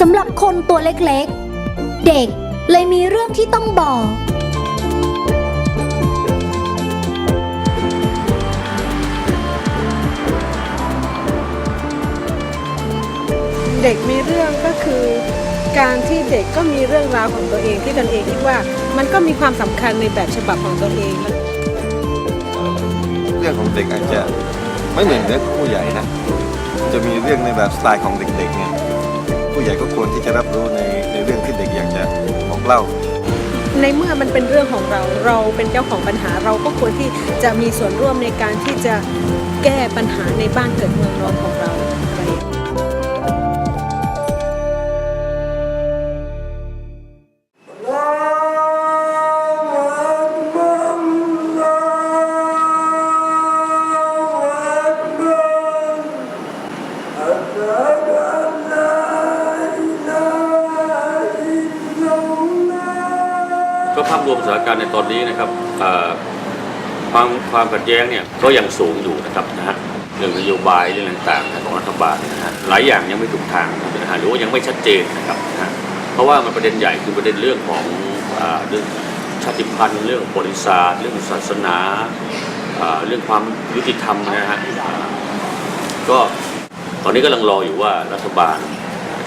สำหรับคนตัวเล็กๆ เด็กเลยมีเรื่องที่ต้องบอก เด็กมีเรื่องก็คือการที่เด็กก็มีเรื่องราวของตัวเองที่ตนเองคิดว่ามันก็มีความสำคัญในแบบฉบับของตัวเองเรื่องของเด็กอาจจะไม่เหมือนเรื่องของผู้ใหญ่นะ จะมีเรื่องในแบบสไตล์ของเด็กๆเนี่ย ผู้ใหญ่ก็ควรที่จะรับรู้ในในเรื่องที่เด็กอยากจะบอกเล่า ในเมื่อมันเป็นเรื่องของเราเราเป็นเจ้าของปัญหาเราก็ควรที่จะมีส่วนร่วมในการที่จะแก้ปัญหาในบ้านเกิดเมืองนอนของเราานการณ์ในตอนนี้นะครับความความขัดแย้งเนี่ยก็ยังสูงอยู่นะครับนะฮะเรื่องนโยบายเรื่องต่างๆของรัฐบาลนะฮะหลายอย่างยังไม่ถูกทางนะฮะหรือว่ายังไม่ชัดเจนนะครับนะฮะเพราะว่ามันประเด็นใหญ่คือประเด็นเรื่องของเรื่องชาติพันธุ์เรื่องบริษัทเรื่องศาสนาเรื่องความยุติธรรมนะฮะก็ตอนนี้กำลังรออยู่ว่ารัฐบาล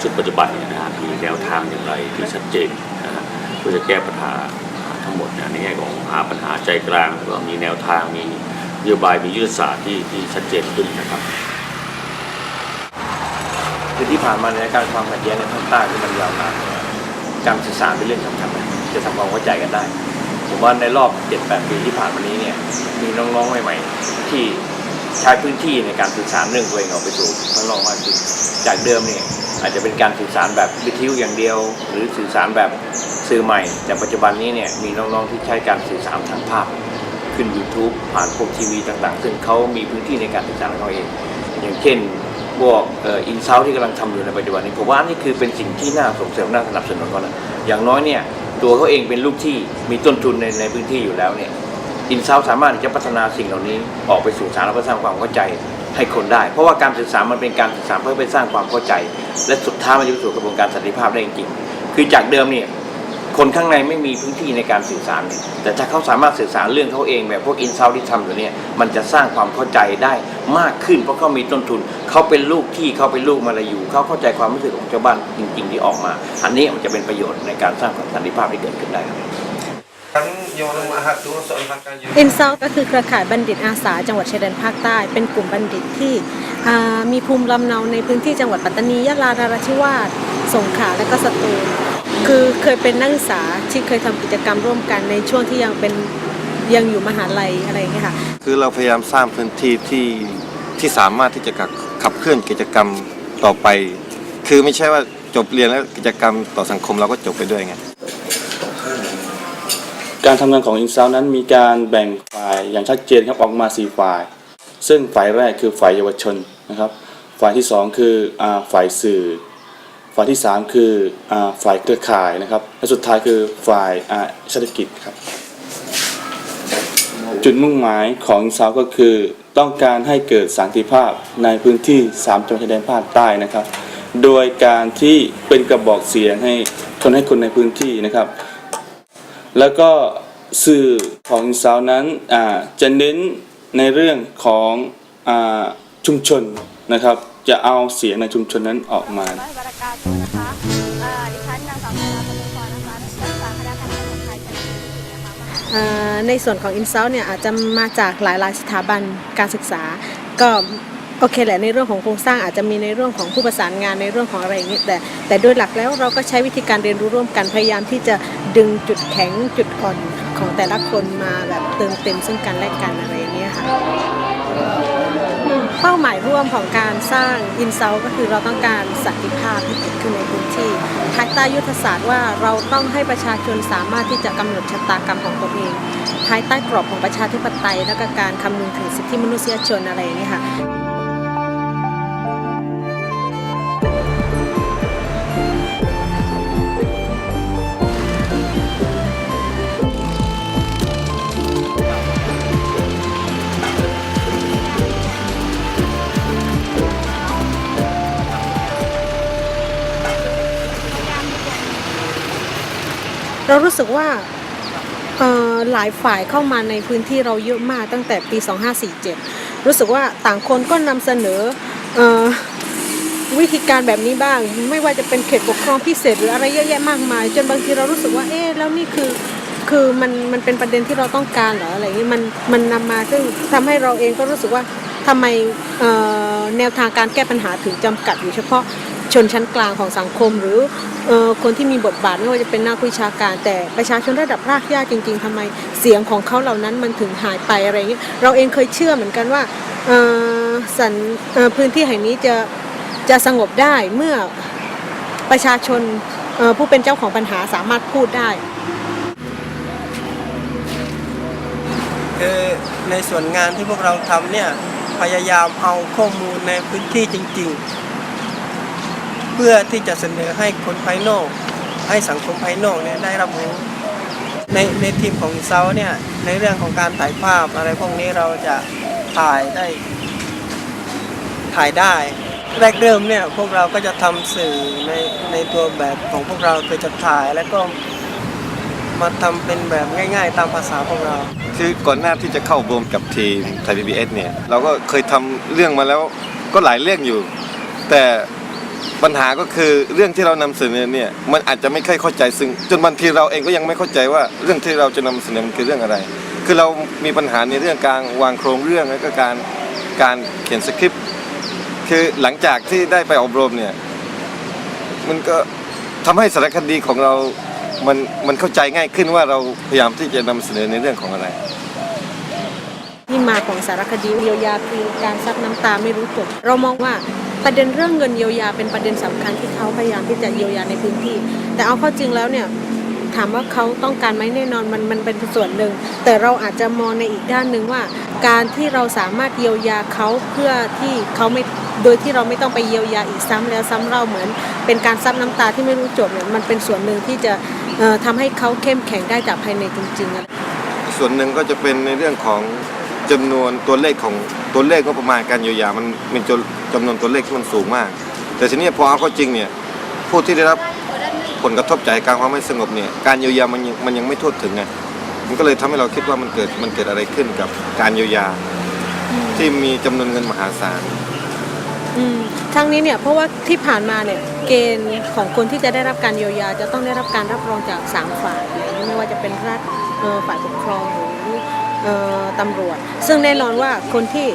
ชุดปัจจุบันเนี่ยนะฮะมีแนวทางอย่างไรที่ชัดเจนนะฮะเพื่อจะแก้ปัญหา ทั้งหมดเนยในแง่ของหาปัญหาใจกลางก็มีแนวทางมีนโยบายมียุทธศาสตร์ที่ที่ชัดเจนขึ้นนะครับคือที่ผ่านมาในการความขัดแย้งในภาคใต้ที่มันยาวนานการสื่อสารเป็นเรื่องสำคัญจะทำความเข้าใจกันได้ผมว่าในรอบ 7-8 ปีที่ผ่านมานี้เนี่ยมีน้องๆใหม่ ๆ ที่ใช้พื้นที่ในการสื่อสารเรื่องตัวเองออกไปสู่ข้างนอกมากขึ้นจากเดิมเนี่ยอาจจะเป็นการสื่อสารแบบวิทยุอย่างเดียว หรือสื่อสารแบบ สื่อใหม่ แต่ปัจจุบันนี้เนี่ยมีน้องๆที่ใช้การสื่อสารทางภาพ ขึ้น YouTube ผ่านพวกทีวีต่างๆ ซึ่งเขามีพื้นที่ในการสื่อสารของเขาเอง อย่างเช่นพวกอินเซาที่กำลังทำอยู่ในปัจจุบันนี้ผมว่านี่คือเป็นสิ่งที่น่าส่งเสริมน่าสนับสนุนเขานะอย่างน้อยเนี่ยตัวเขาเองเป็นลูกที่มีต้นทุนในในพื้นที่อยู่แล้วเนี่ยอินเซาสามารถที่จะพัฒนาสิ่งเหล่านี้ออกไปสู่สารและเพื่อสร้างความเข้าใจให้คนได้ เพราะว่าการสื่อสารมันเป็นการสื่อสารเพื่อไปสร้างความเข้าใจ และสุดท้ายมันจะไปสู่กระบวนการสันติภาพได้จริงๆคือจากเดิมเนี่ย คนข้างในไม่มีพื้นที่ในการสื่อสารเนี่ยแต่ถ้าเขาสามารถสื่อสารเรื่องเขาเองแบบพวกอินเซาที่ทำอยู่เนี่ยมันจะสร้างความเข้าใจได้มากขึ้น เพราะเขามีต้นทุน เขาเป็นลูกที่เขาเป็นลูกมาลายูเขาเข้าใจความรู้สึกของชาวบ้านจริง ๆ ที่ออกมา อันนี้มันจะเป็นประโยชน์ในการสร้างความสันติภาพให้เกิดขึ้นได้ครับ kan yang mahat tu soal makan อินเซาก็คือเครือข่ายบัณฑิตอาสา จังหวัดชายแดนภาคใต้ เป็นกลุ่มบัณฑิตที่อ่ามีภูมิลำเนาในพื้นที่จังหวัดปัตตานียะลานราธิวาสสงขลาและก็สตูล คือเคยเป็นนักศึกษาที่เคยทำกิจกรรมร่วมกันในช่วงที่ยังเป็นยังอยู่มหาลัยอะไรอย่างเงี้ยค่ะ คือเราพยายามสร้างพื้นที่ที่ที่สามารถที่จะขับขับเคลื่อนกิจกรรมต่อไป คือไม่ใช่ว่าจบเรียนแล้วกิจกรรมต่อสังคมเราก็จบไปด้วยไง การทำงานของอินซาวนั้นมีการแบ่งฝ่ายอย่างชัดเจนครับออกมา4ฝ่าย ซึ่งฝ่ายแรกคือฝ่ายเยาวชนนะครับ ฝ่ายที่ 2 คืออาฝ่ายสื่อ ฝ่ายที่ 3 คืออฝ่ายเครือข่ายนะครับ และสุดท้ายคือฝ่ายเศรษฐกิจครับ จุดมุ่งหมายของอินซาวก็คือ ต้องการให้เกิดสันติภาพในพื้นที่ 3 จังหวัดชายแดนภาคใต้นะครับ โดยการที่เป็นกระบอกเสียงให้ทนให้คนในพื้นที่นะครับ แล้วก็สื่อของอินซาวนั้นจะเน้นในเรื่องของอชุมชนนะครับ จะเอาเสียงในชุมชนนั้นออกมาขอให้บริกาตัวนะคะเอ่อดิฉันนางสาวนาพลพรนะคะนักศึกษาคณะการเนไทยจันทบุรีนะคะมหาอ่าในส่วนของ i n s u l เนี่ยอาจจะมาจากหลายๆสถาบันการศึกษา ก็โอเคแหละในเรื่องของโครงสร้างอาจจะมีในเรื่องของผู้ประสานงานในเรื่องของอะไรอย่างนี้แต่แต่โดยหลักแล้วเราก็ใช้วิธีการเรียนรู้ร่วมกันพยายามที่จะดึงจุดแข็งจุดอ่อนของแต่ละคนมาแบบเติมเต็มซึ่งกันและกันอะไรอย่างเงี้ยค่ะ เป้าหมายร่วมของการสร้างอินเซาก็คือเราต้องการสันติภาพที่เกิดขึ้นในพื้นที่ภายใต้ยุทธศาสตร์ว่าเราต้องให้ประชาชนสามารถที่จะกำหนดชะตากรรมของตัวเอง ภายใต้กรอบของประชาธิปไตย และก็การคำนึงถึงสิทธิมนุษยชนอะไรอย่างนี้ค่ะ เรารู้สึกว่าหลายฝ่ายเข้ามาในพื้นที่เราเยอะมากตั้งแต่ปี 2547 รู้สึกว่าต่างคนก็นำเสนออวิธีการแบบนี้บ้าง ไม่ว่าจะเป็นเขตปกครองพิเศษหรืออะไรเยอะแยะมากมาย จนบางทีเรารู้สึกว่าเอ๊ะแล้วนี่คือคือมันมันเป็นประเด็นที่เราต้องการหรออะไรอย่างนี้มันมันนำมาซึ่งทำให้เราเองก็รู้สึกว่าทำไมแนวทางการแก้ปัญหาถึงจำกัดอยู่เฉพาะ ชนชั้นกลางของสังคม หรือออคนที่มีบทบาทไม่ว่าจะเป็นนักวิชาการ แต่ประชาชนระดับรากหญ้าจริง ๆทำไมเสียงของเขาเหล่านั้นมันถึงหายไปอะไรอย่างนี้เราเองเคยเชื่อเหมือนกันว่าสันพื้นที่แห่งนี้จะจะสงบได้เมื่อประชาชนผู้เป็นเจ้าของปัญหาสามารถพูดได้คือในส่วนงานที่พวกเราทำเนี่ยพยายามเอาข้อมูลในพื้นที่จริง ๆ เพื่อที่จะเสนอให้คนภายนอก ให้สังคมภายนอกเนี่ยได้รับรู้ในในทีมของเซาเนี่ยในเรื่องของการถ่ายภาพอะไรพวกนี้เราจะถ่ายได้ถ่ายได้แรกเริ่มเนี่ยพวกเราก็จะทำสื่อในในตัวแบบของพวกเราคือจะถ่ายแล้วก็มาทำเป็นแบบง่ายๆ ตามภาษาพวกเรา คือก่อนหน้าที่จะเข้ารวมกับทีมไทยพีบีเอสเนี่ย เราก็เคยทำเรื่องมาแล้วก็หลายเรื่องอยู่ แต่ ปัญหาก็คือเรื่องที่เรานำเสนอเนี่ยมันอาจจะไม่ค่อยเข้าใจซึ่ง จนบางทีเราเองก็ยังไม่เข้าใจว่าเรื่องที่เราจะนำเสนอมันคือเรื่องอะไร คือเรามีปัญหาในเรื่องการวางโครงเรื่องแล้วก็การการเขียนสคริปต์คือหลังจากที่ได้ไปอบรมเนี่ยมันก็ทำให้สารคดีของเรา มันมันเข้าใจง่ายขึ้นว่าเราพยายามที่จะนำเสนอในเรื่องของอะไรที่มาของสารคดีเยียวยาคือการซับน้ำตาไม่รู้จบเรามองว่า ประเด็นเรื่องเงินเยียวยาเป็นประเด็นสำคัญที่เขาพยายามที่จะเยียวยาในพื้นที่ แต่เอาเข้าจริงแล้วเนี่ยถามว่าเขาต้องการไหมแน่นอนมันมันเป็นส่วนหนึ่ง แต่เราอาจจะมองในอีกด้านหนึ่งว่า การที่เราสามารถเยียวยาเขาเพื่อที่เขาไม่โดยที่เราไม่ต้องไปเยียวยาอีกซ้ำแล้วซ้ำเล่าเหมือน เป็นการซับน้ำตาที่ไม่รู้จบเนี่ยมันเป็นส่วนหนึ่งที่จะเอ่อทำให้เขาเข้มแข็งได้จากภายในจริงๆส่วนหนึ่งก็จะเป็นในเรื่องของ จำนวนตัวเลขของตัวเลขก็ประมาณการเยียวยามันเป็นจำนวนตัวเลขที่มันสูงมาก แต่ทีนี้พอเอาเข้าจริงเนี่ยผู้ที่ได้รับผลกระทบจากการความไม่สงบเนี่ยการเยียวยามันยังมันยังไม่ทั่วถึงไงมันก็เลยทำให้เราคิดว่ามันเกิดมันเกิดอะไรขึ้นกับการเยียวยา ที่มีจำนวนเงินมหาศาลอืมทั้งนี้เนี่ยเพราะว่าที่ผ่านมาเนี่ยเกณฑ์ของคนที่จะได้รับการเยียวยา จะต้องได้รับการรับรองจากสามฝ่ายไม่ว่าจะเป็นรัฐฝ่ายปกครองหรือ ตำรวจ ซึ่งแน่นอนว่าคนที่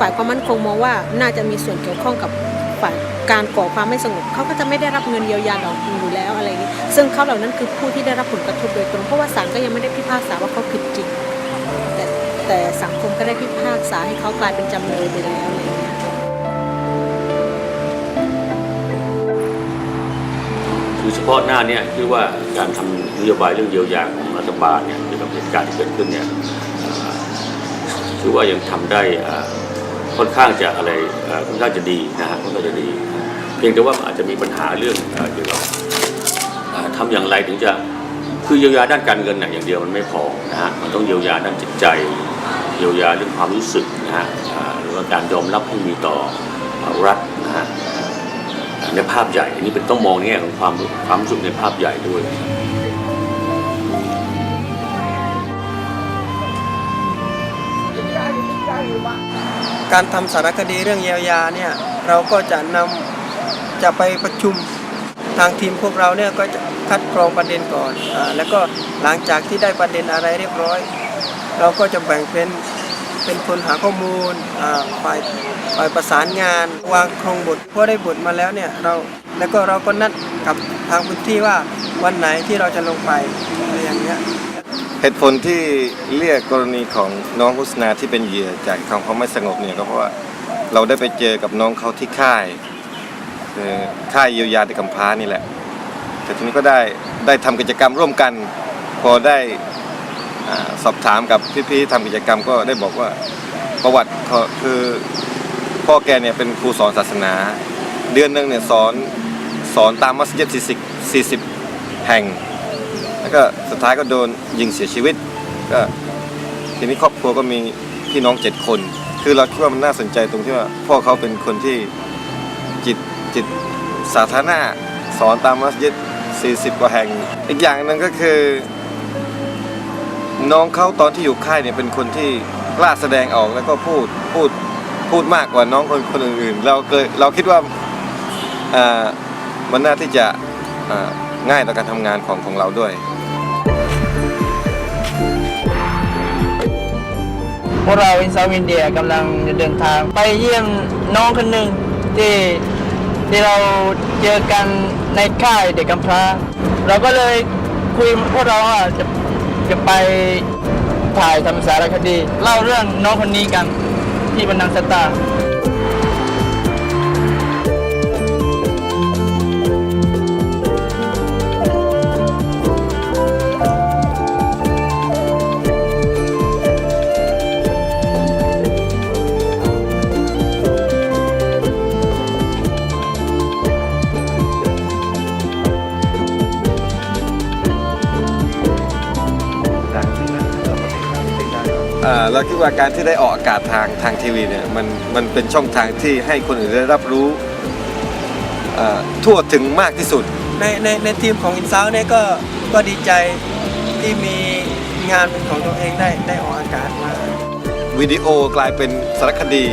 ฝ่ายความมั่นคงมองว่าน่าจะมีส่วนเกี่ยวข้องกับฝ่ายการก่อความไม่สงบเขาก็จะไม่ได้รับเงินเยียวยาเหล่านี้อยู่แล้วอะไรอย่างนี้ ซึ่งเขาเหล่านั้นคือผู้ที่ได้รับผลกระทบโดยตรงเพราะว่าศาลก็ยังไม่ได้พิพากษาว่าเขาผิดจริง แต่แต่สังคมก็ได้พิพากษาให้เขากลายเป็นจำเลยไปแล้วอะไรอย่างเงี้ยคือเฉพาะหน้าเนี่ยคิดว่าการทำนโยบายเรื่องเยียวยาของรัฐบาลเนี่ยเกี่ยวกับเหตุการณ์ที่เกิดขึ้นเนี่ย คิดว่ายังทำได้ค่อนข้างจะอะไรค่อนข้างจะดีนะฮะค่อนข้างจะดี เพียงแต่ว่าอาจจะมีปัญหาเรื่องเอ่อเกี่ยวกับทำอย่างไรถึงจะคือเยียวยาด้านการเงินน่ะอย่างเดียวมันไม่พอนะฮะมันต้องเยียวยาด้านจิตใจ เยียวยาเรื่องความรู้สึกนะฮะหรือว่าการยอมรับที่มีต่อเอ่อรัฐนะฮะในภาพใหญ่อันนี้เป็นต้องมองในแง่ของความความรู้สึกในภาพใหญ่ด้วย การทำสารคดีเรื่องเยียวยาเนี่ยเราก็จะนำจะไปประชุมทางทีมพวกเราเนี่ยก็จะคัดกรองประเด็นก่อนอแล้วก็หลังจากที่ได้ประเด็นอะไรเรียบร้อย เราก็จะแบ่งเป็นเป็นคนหาข้อมูลอ่าฝ่ายฝ่ายประสานงาน วางโครงบทพอได้บทมาแล้วเนี่ยเราแล้วก็เราก็นัดกับทางพื้นที่ว่าวันไหนที่เราจะลงไปอะไรอย่างเงี้ย เหตุผลที่เรียกกรณีของน้องฮุสนาที่เป็นเหยื่อจากความควาไม่สงบเนี่ยก็เพราะว่าเราได้ไปเจอกับน้องเขาที่ค่ายค่ายเยียวยาเด็กกำพร้านี่แหละ แต่ทีนี้ก็ได้ได้ทำกิจกรรมร่วมกัน พอได้อสอบถามกับพี่ๆทำกิจกรรมก็ได้บอกว่าประวัติเขาคือพ่อแกเนี่ยเป็นครูสอนศาสนา เดือนหนึ่งเนี่ยสอนสอนตามมัสยิด40 40 แห่ง แล้วก็สุดท้ายก็โดนยิงเสียชีวิต ก็ทีนี้ครอบครัวก็มีพี่น้องเจ็ดคน คือเราคิดว่ามันน่าสนใจตรงที่ว่าพ่อเขาเป็นคนที่จิตจิตสาธารณะสอนตามมัสยิด 40 กว่าแห่ง อีกอย่างหนึ่งก็คือ น้องเขาตอนที่อยู่ค่ายเนี่ยเป็นคนที่กล้าแสดงออกแล้วก็พูดพูดพูดมากกว่าน้องคนคนอื่นๆ เราเคยเราคิดว่าอ่ามันน่าที่จะอ่าง่ายต่อการทำงานของของเราด้วย วกเราอินซาวินเดียกำลังจะเดินทาง ไปเยี่ยมน้องคนหนึ่งที่ที่เราเจอกันในค่ายเด็กกำพร้า เราก็เลยคุยพวกเราอะจะจะไปถ่ายทำสารคดี เล่าเรื่องน้องคนนี้กันที่บันดังสตาร์ อ่าเราคิดว่าการที่ได้ออกอากาศทางทางทีวีเนี่ยมันมันเป็นช่องทางที่ให้คนอื่นได้รับรู้อ่าทั่วถึงมากที่สุด ในในในทีมของอินซาวเนี่ยก็ก็ดีใจที่มีงานเป็นของตัวเองได้ได้ออกอากาศมา วิดีโอกลายเป็นสารคดี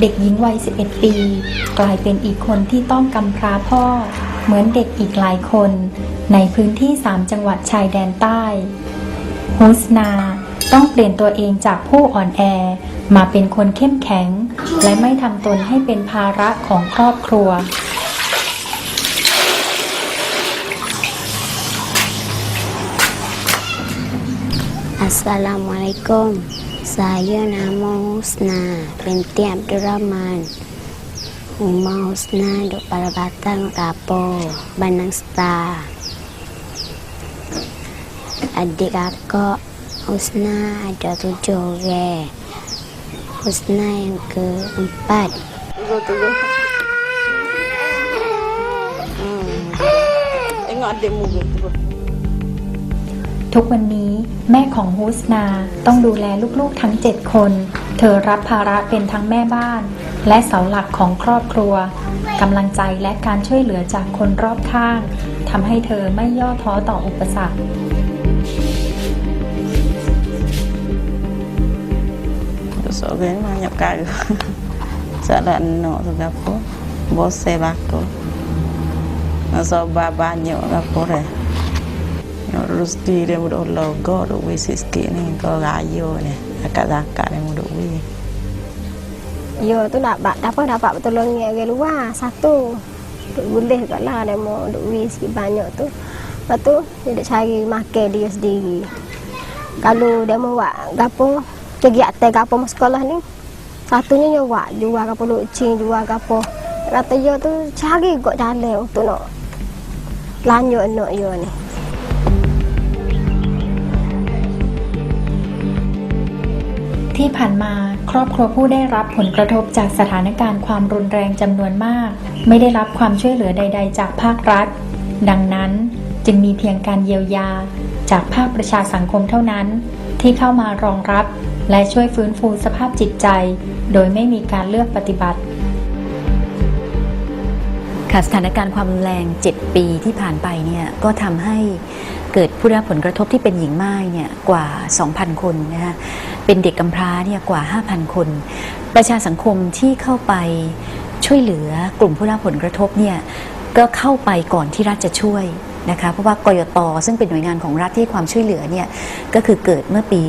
เด็กหญิงวัย 11 ปี กลายเป็นอีกคนที่ต้องกำพร้าพ่อ เหมือนเด็กอีกหลายคน ในพื้นที่ 3 จังหวัดชายแดนใต้ฮุสนา ต้องเปลี่ยนตัวเองจากผู้อ่อนแอ มาเป็นคนเข้มแข็ง และไม่ทำตนให้เป็นภาระของครอบครัว Assalamualaikum. Saya nama Husna binti Abdul Rahman. Rumah Husna duduk pada Batang Kapo, Bandang Star. Adik kakak Husna ada tujuh orang. Husna yang keempat. Tengok adikmu gitu. ทุกวันนี้แม่ของฮุสนาต้องดูแลลูกๆทั้ง 7 คน เธอรับภาระเป็นทั้งแม่บ้าน และเสาหลักของครอบครัวกำลังใจและการช่วยเหลือจากคนรอบข้างทำให้เธอไม่ย่อท้อต่ออุปสรรค So que banyak kali. Jalan no juga po. Bose bako. Nasa banyak ako re. Terus di dia mudah logo do we siski ni ko gayo ni. Akak zakak ni mudah we. Yo tu dapat dapat dapat pertolongan orang luar satu. Duk boleh kat lah dia mau duk wis sikit banyak tu. Lepas tu dia nak cari makan dia sendiri. Kalau dia mau buat gapo kegiatan gapo mau sekolah ni satunya dia buat jual gapo lucing jual gapo. Kata yo tu cari kok jalan untuk nak lanjut anak yo ni. ที่ผ่านมาครอบครัวผู้ได้รับผลกระทบจากสถานการณ์ความรุนแรงจำนวนมาก ไม่ได้รับความช่วยเหลือใด ๆ จากภาครัฐ ดังนั้นจึงมีเพียงการเยียวยา จากภาคประชาสังคมเท่านั้น ที่เข้ามารองรับ และช่วยฟื้นฟูสภาพจิตใจ โดยไม่มีการเลือกปฏิบัติค่ะสถานการณ์ความรุนแรง 7 ปีที่ผ่านไปเนี่ยก็ทำให้เกิดผู้ได้รับผลกระทบที่เป็นหญิงม่ายเนี่ยกว่า 2,000 คนนะคะ เป็นเด็กกำพร้าเนี่ยกว่า 5,000 คน ประชาสังคมที่เข้าไปช่วยเหลือกลุ่มผู้ได้รับผลกระทบเนี่ยก็เข้าไปก่อนที่รัฐจะช่วยนะคะเพราะว่ากยตซึ่งเป็นหน่วยงานของรัฐที่ความช่วยเหลือเนี่ยก็คือเกิดเมื่อปี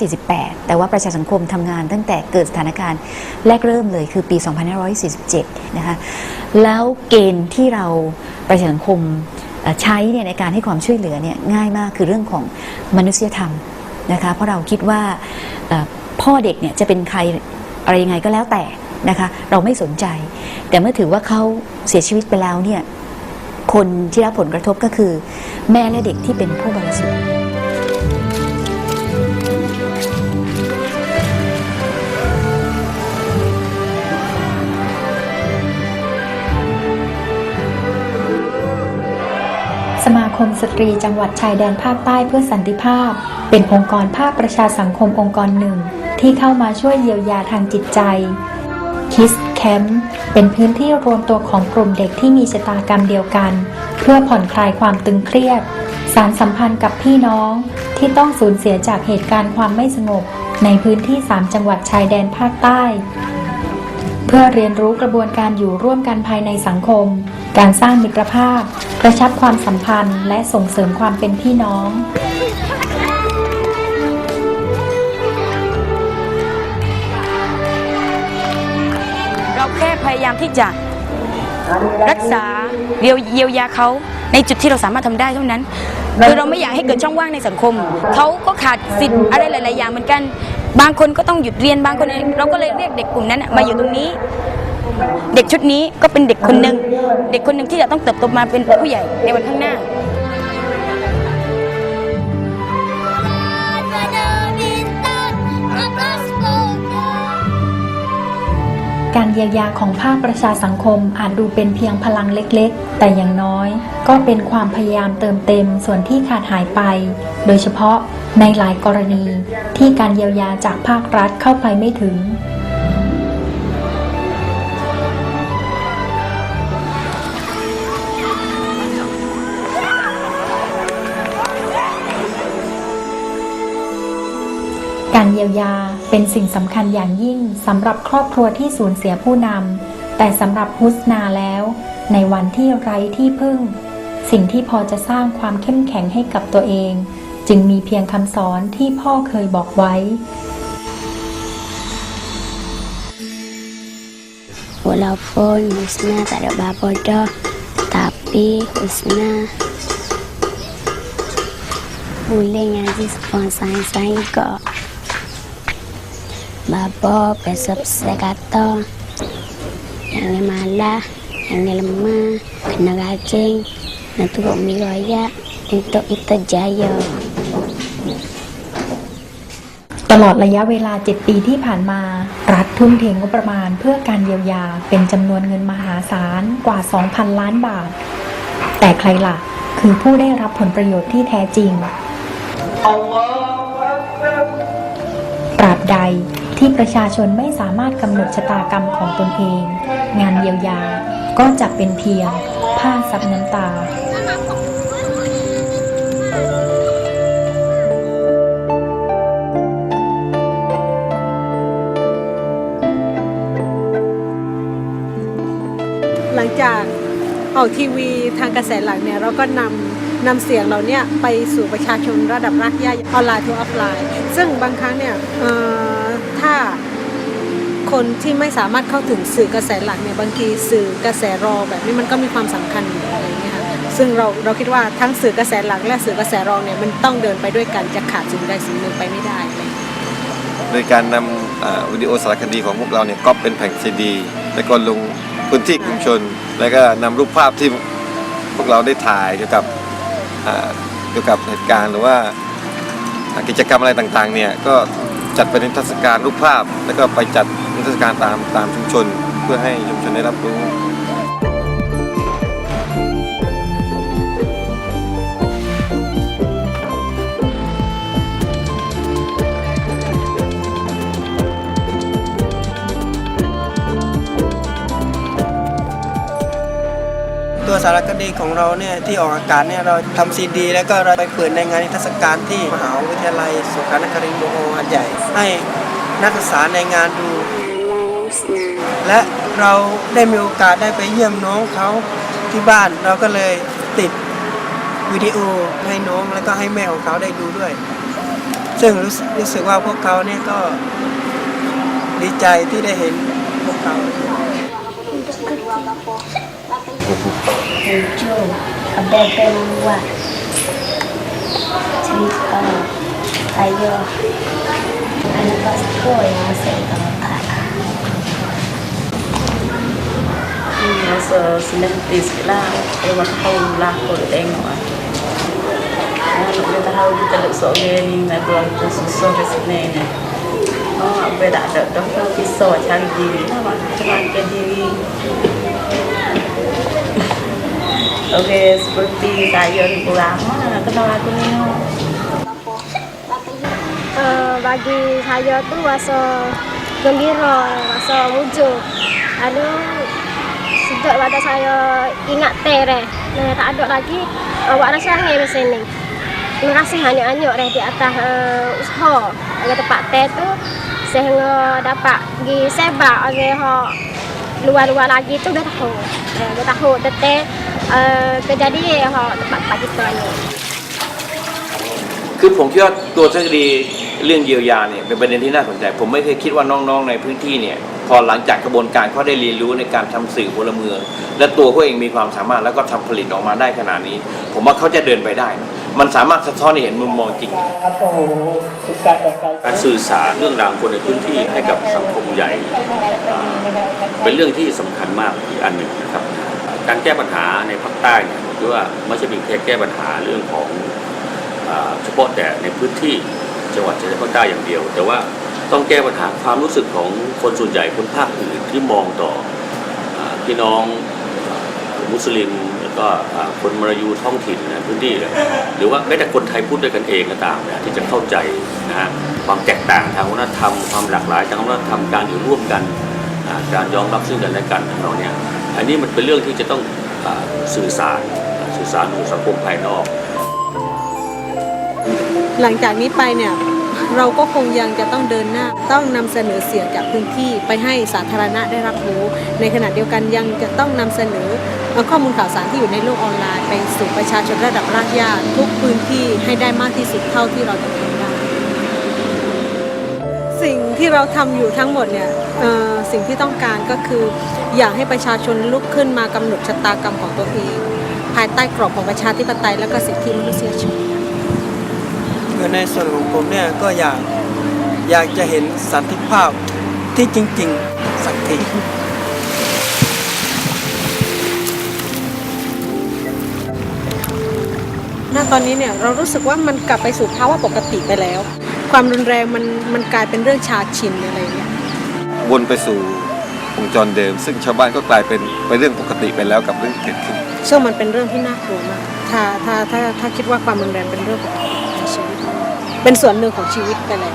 2548 แต่ว่าประชาสังคมทำงานตั้งแต่เกิดสถานการณ์แรกเริ่มเลยคือปี 2547 นะคะแล้วเกณฑ์ที่เราประชาสังคมใช้เนี่ยในการให้ความช่วยเหลือเนี่ยง่ายมากคือเรื่องของมนุษยธรรม นะคะเพราะเราคิดว่าพ่อเด็กเนี่ยจะเป็นใครอะไรยังไงก็แล้วแต่นะคะเราไม่สนใจ แต่เมื่อถือว่าเขาเสียชีวิตไปแล้วเนี่ยคนที่รับผลกระทบก็คือ แม่และเด็กที่เป็นผู้บริสุทธิ์ คมสตรีจังหวัดชายแดนภาคใต้เพื่อสันติภาพ เป็นองค์กรภาคประชาสังคมองค์กรหนึ่ง ที่เข้ามาช่วยเยียวยาทางจิตใจคิสแคมป์เป็นพื้นที่รวมตัวของกลุ่มเด็กที่มีชะตากรรมเดียวกัน เพื่อผ่อนคลายความตึงเครียด สารสัมพันธ์กับพี่น้องที่ต้องสูญเสียจากเหตุการณ์ความไม่สงบ ในพื้นที่ 3 จังหวัดชายแดนภาคใต้ เพื่อเรียนรู้กระบวนการอยู่ร่วมกันภายในสังคม การสร้างมิตรภาพ กระชับความสัมพันธ์ และส่งเสริมความเป็นพี่น้องเราแค่พยายามที่จะรักษาเยียวเยียวยาเขาในจุดที่เราสามารถทำได้เท่านั้นคือเราไม่อยากให้เกิดช่องว่างในสังคม เขาก็ขาดสิทธิ์อะไรหลาย ๆ อย่างเหมือนกัน บางคนก็ต้องหยุดเรียนบางคนเราก็เลยเรียกเด็กกลุ่มนั้นน่ะมาอยู่ตรงนี้ เด็กชุดนี้ก็เป็นเด็กคนหนึ่งเด็กคนหนึ่งที่จะต้องเติบโตมาเป็นผู้ใหญ่ในวันข้างหน้าการเยียวยาของภาคประชาสังคมอาจดูเป็นเพียงพลังเล็กๆ แต่อย่างน้อย ก็เป็นความพยายามเติมเต็มส่วนที่ขาดหายไป โดยเฉพาะในหลายกรณีที่การเยียวยาจากภาครัฐเข้าไปไม่ถึง ยียวยา เป็นสิ่งสำคัญอย่างยิ่งสำหรับครอบครัวที่สูญเสียผู้นำ แต่สำหรับฮุสนาแล้ว ในวันที่ไร้ที่พึ่ง สิ่งที่พอจะสร้างความเข้มแข็งให้กับตัวเอง จึงมีเพียงคำสอนที่พ่อเคยบอกไว้ Walaupun Husna tak ada bapa dah Tapi Husna Boleh ngaji sponsor-sponsor juga Bapa besok saya kata Yang ni malah Yang ni lemah Kena rajin Nak turut mi royak Untuk kita jaya ตลอดระยะเวลา 7 ปีที่ผ่านมา รัฐทุ่มเทงบประมาณเพื่อการเยียวยาเป็นจำนวนเงินมหาศาลกว่า 2,000 ล้านบาท แต่ใครล่ะ คือผู้ได้รับผลประโยชน์ที่แท้จริงตราบใด ที่ประชาชนไม่สามารถกำหนดชะตากรรมของตนเอง งานเยียวยา ก็จะเป็นเพียง ผ้าซับน้ำตาหลังจากออกทีวีทางกระแสหลักเนี่ยเราก็นำนำเสียงเราเนี่ยไปสู่ประชาชนระดับรากหญ้าออนไลน์ทูออฟไลน์ ซึ่งบางครั้งเนี่ยเอ่อ ถ้าคนที่ไม่สามารถเข้าถึงสื่อกระแสหลักเนี่ยบางทีสื่อกระแสรองแบบนี้มันก็มีความสำคัญอยู่อะไรเงี้ยค่ะซึ่งเราเราคิดว่าทั้งสื่อกระแสหลักและสื่อกระแสรองเนี่ยมันต้องเดินไปด้วยกันจะขาดสิ่งใดสิ่งหนึ่งไปไม่ได้เงี้ยโดยการนำวิดีโอสารคดีของพวกเราเนี่ยก็เป็นแผ่นซีดีแล้วก็ลงพื้นที่ชุมชน แล้วก็นำรูปภาพที่พวกเราได้ถ่ายเกี่ยวกับเกี่ยวกับเหตุการณ์หรือว่ากิจกรรมอะไรต่างๆเนี่ยก็ จัดเป็นทัศการรูปภาพ แล้วก็ไปจัดนิทรรศการตามตามชุมชน เพื่อให้ชุมชนได้รับรู้ สารคดีของเราเนี่ยที่ออกอากาศเนี่ยเราทำซีดี แล้วก็เราไปเปิดในงานนิทรรศการที่มหาวิทยาลัยสงขานครินทร์โมโหหัดใหญ่ ให้นักศึกษาในงานดู และเราได้มีโอกาสได้ไปเยี่ยมน้องเขาที่บ้านเราก็เลยติดวิดีโอให้น้องแล้วก็ให้แม่ของเขาได้ดูด้วย ซึ่งรู้สึกว่าพวกเขาเนี่ยก็ดีใจที่ได้เห็นพวกเขา Jojo, a Bebewa, Twitter, Tayo, and Pastor, and Santa Mata. Giờ xin lên tí sĩ là Tôi bắt hầu là của tên ngọa Lúc người ta hầu đi tới lực sổ ghê Nhưng mà vừa cho số số cái sĩ này này Nó về đã đợi đó Cái sổ chẳng gì Nó bạn cho bạn cái gì Okey, seperti ni lama kenal aku ni. uh, bagi saya tu rasa gembira, rasa wujud. Lalu sejak pada saya ingat tere, nah, tak ada lagi awak rasa angin di sini. Terima kasih hanya-hanya deh di atas uh, usaha di tempat teh tu sehingga dapat pergi sebab ho luar-luar lagi tu dah tahu. Uh, dah tahu teteh uh, kejadian ho tempat-tempat kita ni. คือผมคิดว่าตัวทฤษฎีเรื่องเยียวยาเนี่ยเป็นประเด็นที่น่าสนใจ ผมไม่เคยคิดว่าน้องๆในพื้นที่เนี่ยพอหลังจากกระบวนการเขาได้เรียนรู้ในการทำสื่อพลเมือง และตัวเขาเองมีความสามารถแล้วก็ทำผลิตออกมาได้ขนาดนี้ ผมว่าเขาจะเดินไปได้ มันสามารถสะท้อนให้เห็นมุมมองจริง การสื่อสารเรื่องราวคนในพื้นที่ให้กับสังคมใหญ่อ่าเป็นเรื่องที่สำคัญมากอีกอันหนึ่งนะครับ การแก้ปัญหาในภาคใต้เนี่ยผมคิดว่าไม่ใช่เป็นแค่แก้ปัญหาเรื่องของเฉพาะแต่ในพื้นที่จังหวัดชายแดนภาคใต้อย่างเดียว แต่ว่าต้องแก้ปัญหาความรู้สึกของคนส่วนใหญ่คนภาคอื่นที่มองต่ออพี่น้องมุสลิมแล้วก็คนมลายูท้องถิ่นในพื้นที่หรือว่าแม้แต่คนไทยพูดด้วยกันเองก็ตามเนี่ยที่จะเข้าใจนะฮะความแตกต่างทางวัฒนธรรมความหลากหลายทางวัฒนธรรมการอยู่ร่วมกันการยอมรับซึ่งกันและกันของเราเนี่ย อันนี้มันเป็นเรื่องที่จะต้องอสื่อสารสื่อสารสู่สังคมภายนอก หลังจากนี้ไปเนี่ยเราก็คงยังจะต้องเดินหน้า ต้องนำเสนอเสียงจากพื้นที่ไปให้สาธารณะได้รับรู้ ในขณะเดียวกันยังจะต้องนำเสนอข้อมูลข่าวสารที่อยู่ในโลกออนไลน์ ไปสู่ประชาชนระดับรากหญ้าทุกพื้นที่ให้ได้มากที่สุดเท่าที่เราจะทำได้ สิ่งที่เราทำอยู่ทั้งหมดเนี่ยเอ่อสิ่งที่ต้องการก็คือ อยากให้ประชาชนลุกขึ้นมากำหนดชะตากรรมของตัวเอง ภายใต้กรอบของประชาธิปไตยและก็สิทธิมนุษยชน คือในส่วนของผมเนี่ยก็อยากอยากจะเห็นสันติภาพที่จริง ๆ สักทีณตอนนี้เนี่ยเรารู้สึกว่ามันกลับไปสู่ภาวะปกติไปแล้ว ความรุนแรงมันมันกลายเป็นเรื่องชาชินอะไรเงี้ยวนไปสู่วงจรเดิม ซึ่งชาวบ้านก็กลายเป็นเป็นเรื่องปกติไปแล้วกับเรื่องที่เกิดขึ้นซึ่งมันเป็นเรื่องที่น่ากลัวมากถ้าถ้าถ้าถ้าคิดว่าความรุนแรงเป็นเรื่องปกติในชีวิต เป็นส่วนหนึ่งของชีวิตไปแล้ว